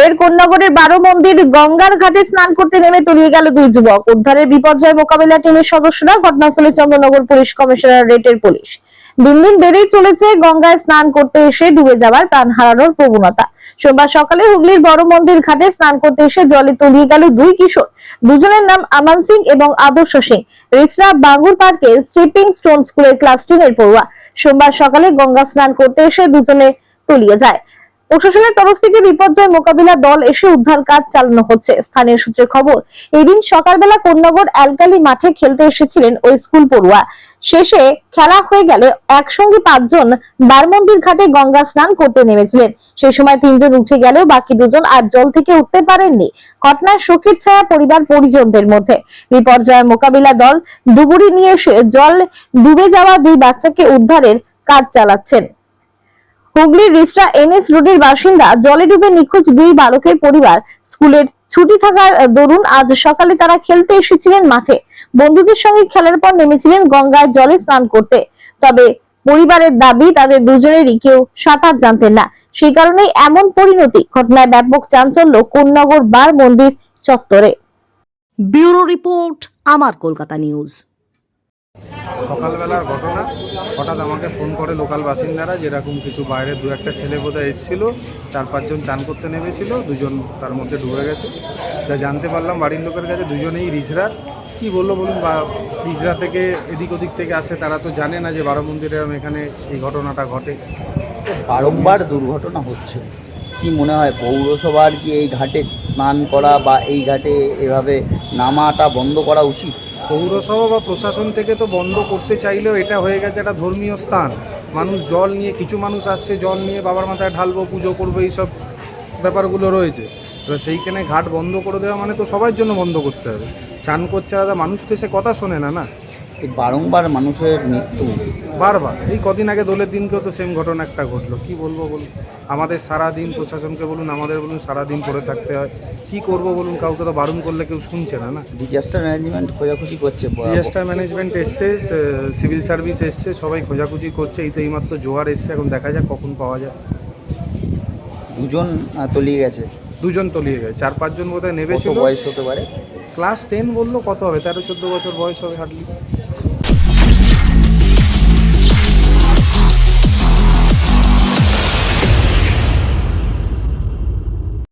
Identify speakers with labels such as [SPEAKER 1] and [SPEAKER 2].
[SPEAKER 1] ফের কোন্নগরের বারো মন্দির গঙ্গার ঘাটে স্নান করতে নেমে তলিয়ে গেল দুই যুবক। উদ্ধারের বিপর্যয় মোকাবিলা টিমের সদস্যরা ঘটনাস্থলে চন্দ্রনগর পুলিশ কমিশনার রেটের পুলিশ। দিন দিন বেড়েই চলেছে গঙ্গায় স্নান করতে এসে ডুবে যাওয়ার প্রাণ হারানোর প্রবণতা। সোমবার সকালে হুগলির বড় মন্দির ঘাটে স্নান করতে এসে জলে তলিয়ে গেল দুই কিশোর। দুজনের নাম আমান সিং এবং আদর্শ সিং। রিসরা বাঙ্গুর পার্কে স্টিপিং স্টোন স্কুলের ক্লাস টেনের পড়ুয়া। সোমবার সকালে গঙ্গা স্নান করতে এসে দুজনে তলিয়ে যায়। প্রশাসনের তরফ থেকে বিপর্যয় মোকাবিলা দল এসে উদ্ধার কাজ চালানো হচ্ছে। স্থানীয় সূত্রে খবর, এদিন সকালবেলা কোন্নগর অ্যালকালি মাঠে খেলতে এসেছিলেন ওই স্কুল পড়ুয়া। শেষে খেলা হয়ে গেলে একসঙ্গে পাঁচজন বারমন্দির ঘাটে গঙ্গা স্নান করতে নেমেছিলেন। সেই সময় তিনজন উঠে গেলেও বাকি দুজন আর জল থেকে উঠতে পারেননি। ঘটনায় শোকের ছায়া পরিবার পরিজনদের মধ্যে। বিপর্যয় মোকাবিলা দল ডুবুরি নিয়ে এসে জল ডুবে যাওয়া দুই বাচ্চাকে উদ্ধারের কাজ চালাচ্ছেন। হুগলির রিসরা এনএস রোডের বাসিন্দা জলে ডুবে নিখোঁজ দুই বালকের পরিবার। স্কুলের ছুটি থাকার দরুন আজ সকালে তারা খেলতে এসেছিলেন মাঠে। বন্ধুদের সঙ্গে খেলার পর নেমেছিলেন গঙ্গায় জলে স্নান করতে। তবে পরিবারের দাবি, তাদের দুজনেরই কেউ সাঁতার জানতেন না। সেই কারণেই এমন পরিণতি, ঘটনায় ব্যাপক চাঞ্চল্য কোন্নগর বার মন্দির চত্বরে।
[SPEAKER 2] ব্যুরো রিপোর্ট, আমার কলকাতা নিউজ।
[SPEAKER 3] সকালবেলার ঘটনা, হঠাৎ আমাকে ফোন করে লোকাল বাসিন্দারা, যেরকম কিছু বাইরে দু একটা ছেলে বোধহয় এসেছিল, চার পাঁচজন চান করতে নেমেছিল, দুজন তার মধ্যে ডুবে গেছে। যা জানতে পারলাম বাড়ির লোকের কাছে দুজনেই রিজরার কি বলল বলুন বা রিজরা থেকে এদিক ওদিক থেকে আসে, তারা তো জানে না যে বারো মন্দিরে এখানে এই ঘটনাটা ঘটে।
[SPEAKER 4] বারংবার দুর্ঘটনা হচ্ছে। কি মনে হয়, পৌরসভার কি এই ঘাটে স্নান করা বা এই ঘাটে এভাবে নামাটা বন্ধ করা উচিত?
[SPEAKER 3] পৌরসভা বা প্রশাসন থেকে তো বন্ধ করতে চাইলেও এটা হয়ে গেছে একটা ধর্মীয় স্থান। মানুষ জল নিয়ে, কিছু মানুষ আসছে, জল নিয়ে বাবার মাথায় ঢালবো, পুজো করব, এইসব ব্যাপারগুলো রয়েছে। এবার সেইখানে ঘাট বন্ধ করে দেওয়া মানে তো সবার জন্য বন্ধ করতে হবে। চান করছে আলাদা, মানুষ তো সে কথা শোনে না না?
[SPEAKER 4] বারংবার মানুষের মৃত্যু?
[SPEAKER 3] বারবার। এই কদিন আগে দোলের দিনকেও তো সেম ঘটনা একটা ঘটলো। কি বলব বলুন? আমাদের সারা দিন প্রশাসনকে বলুন আমাদের বলুন সারা দিন পড়ে থাকতে হয়। কি করব বলুন? কাউকে তো বারণ করলে কেউ শুনছে না না?
[SPEAKER 4] ডিজাস্টার ম্যানেজমেন্ট খোঁজাখুঁজি করছে
[SPEAKER 3] ডিজাস্টার ম্যানেজমেন্ট এসছে সিভিল সার্ভিস এসছে সবাই খোঁজাখুঁজি করছে। এই তো এইমাত্র জোয়ার এসছে এখন দেখা যাক কখন পাওয়া যায়।
[SPEAKER 4] দুজন তলিয়ে গেছে।
[SPEAKER 3] দুজন তলিয়ে গেছে। চার পাঁচজন বোধহয়
[SPEAKER 4] কত
[SPEAKER 3] নেবেছিল
[SPEAKER 4] বয়স হতে পারে?
[SPEAKER 3] ক্লাস টেন বলল কত হবে? তেরো চোদ্দ বছর বয়স হবে হার্ডলি